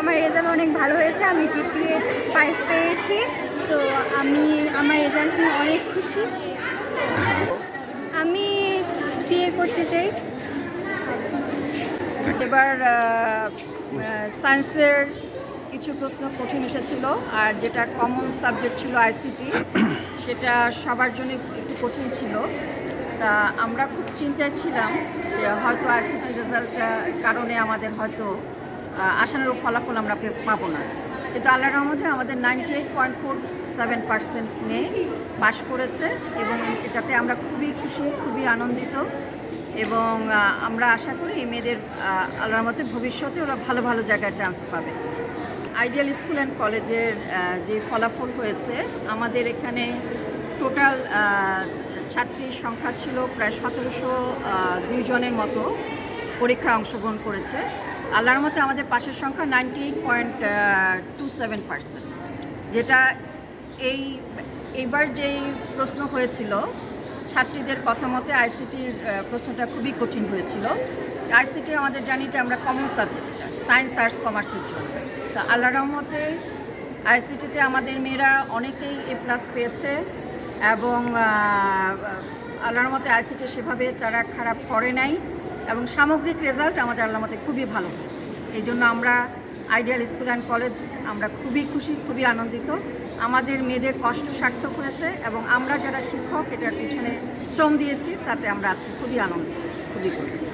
আমার রেজাল্ট অনেক ভালো হয়েছে, আমি জিপিএ ফাইভ পেয়েছি। তো আমি, আমার রেজাল্ট নিয়ে অনেক খুশি। আমি সিএ করতে চাই। এবার সায়েন্সের কিছু প্রশ্ন কঠিন এসেছিল, আর যেটা কমন সাবজেক্ট ছিল আইসিটি সেটা সবার জন্য একটু কঠিন ছিল। তা আমরা খুব চিন্তায় ছিলাম যে হয়তো আইসিটি রেজাল্টটার কারণে আমাদের হয়তো আশানুরূপ ফলাফল আমরা পাবো না। কিন্তু আল্লাহ রহমতে আমাদের ninety eight point four seven percent মেয়ে পাশ করেছে এবং এটাতে আমরা খুবই খুশি, খুবই আনন্দিত এবং আমরা আশা করি এই মেয়েদের আল্লাহর মতে ভবিষ্যতে ওরা ভালো ভালো জায়গায় চান্স পাবে। আইডিয়াল স্কুল অ্যান্ড কলেজের যে ফলাফল হয়েছে, আমাদের এখানে টোটাল ছাত্রীর সংখ্যা ছিল, প্রায় সতেরোশো দুইজনের মতো পরীক্ষায় অংশগ্রহণ করেছে। আল্লাহর মতে আমাদের পাশের সংখ্যা ninety point two seven percent যেটা এই, এইবার যেই প্রশ্ন হয়েছিল, ছাত্রীদের কথা মতে আইসিটির প্রশ্নটা খুবই কঠিন হয়েছিল। আইসিটি আমাদের জানি যে আমরা কমন সাবজেক্ট সায়েন্স আর্টস কমার্সের জন্য তো আল্লাহ রহমতে আইসিটিতে আমাদের মেয়েরা অনেকেই এ প্লাস পেয়েছে এবং আল্লাহর মতে আইসিটি সেভাবে তারা খারাপ করে নাই। এবং সামগ্রিক রেজাল্ট আমাদের আল্লাহ মতে খুবই ভালো এই জন্য আমরা আইডিয়াল স্কুল অ্যান্ড কলেজ আমরা খুবই খুশি, খুবই আনন্দিত। আমাদের মেয়েদের কষ্ট সার্থক হয়েছে এবং আমরা যারা শিক্ষক, এটার পিছনে শ্রম দিয়েছি, তাতে আমরা আজকে খুবই আনন্দিত। খুবই খুশি।